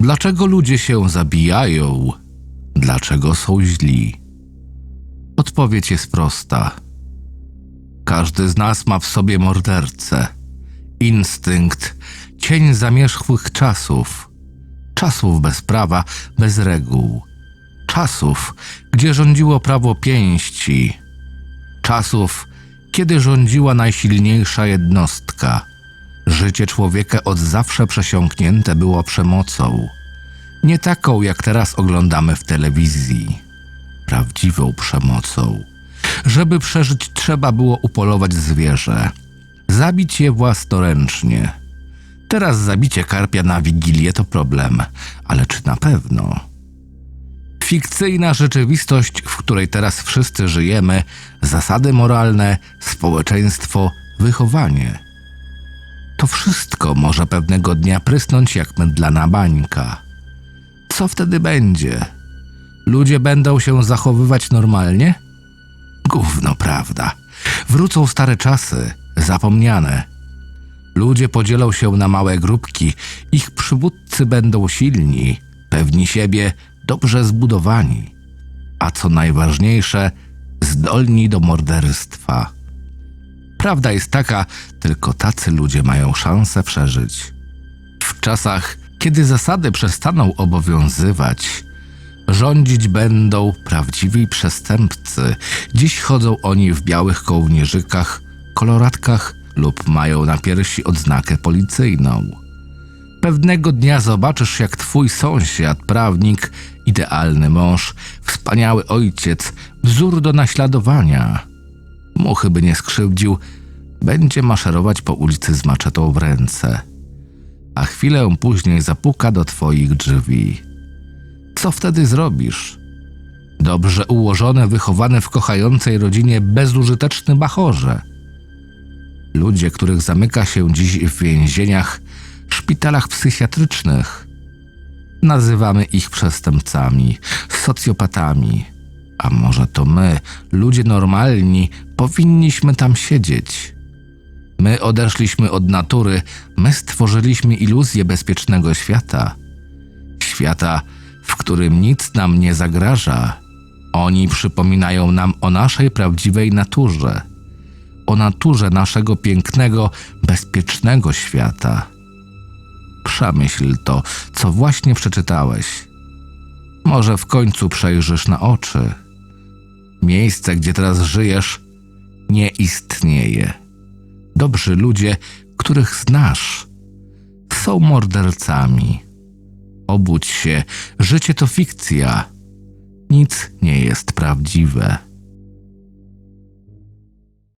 Dlaczego ludzie się zabijają? Dlaczego są źli? Odpowiedź jest prosta. Każdy z nas ma w sobie mordercę, instynkt, cień zamierzchłych czasów, czasów bez prawa, bez reguł, czasów, gdzie rządziło prawo pięści, czasów, kiedy rządziła najsilniejsza jednostka. Życie człowieka od zawsze przesiąknięte było przemocą. Nie taką, jak teraz oglądamy w telewizji. Prawdziwą przemocą. Żeby przeżyć, trzeba było upolować zwierzę, zabić je własnoręcznie. Teraz zabicie karpia na wigilię to problem, ale czy na pewno? Fikcyjna rzeczywistość, w której teraz wszyscy żyjemy, zasady moralne, społeczeństwo, wychowanie. To wszystko może pewnego dnia prysnąć jak mydlana bańka. Co wtedy będzie? Ludzie będą się zachowywać normalnie? Gówno prawda. Wrócą stare czasy, zapomniane. Ludzie podzielą się na małe grupki, ich przywódcy będą silni, pewni siebie, dobrze zbudowani, a co najważniejsze, zdolni do morderstwa. Prawda jest taka, tylko tacy ludzie mają szansę przeżyć. W czasach, kiedy zasady przestaną obowiązywać, rządzić będą prawdziwi przestępcy. Dziś chodzą oni w białych kołnierzykach, koloratkach lub mają na piersi odznakę policyjną. Pewnego dnia zobaczysz, jak twój sąsiad, prawnik, idealny mąż, wspaniały ojciec, wzór do naśladowania. Muchy by nie skrzywdził, będzie maszerować po ulicy z maczetą w ręce, a chwilę później zapuka do twoich drzwi. Co wtedy zrobisz? Dobrze ułożony, wychowany w kochającej rodzinie, bezużyteczny bachorze. Ludzie, których zamyka się dziś w więzieniach, szpitalach psychiatrycznych. Nazywamy ich przestępcami, socjopatami. A może to my, ludzie normalni, powinniśmy tam siedzieć? My odeszliśmy od natury, my stworzyliśmy iluzję bezpiecznego świata. Świata, w którym nic nam nie zagraża. Oni przypominają nam o naszej prawdziwej naturze, o naturze naszego pięknego, bezpiecznego świata. Przemyśl to, co właśnie przeczytałeś. Może w końcu przejrzysz na oczy. Miejsce, gdzie teraz żyjesz, nie istnieje. Dobrzy ludzie, których znasz, są mordercami. Obudź się, życie to fikcja. Nic nie jest prawdziwe.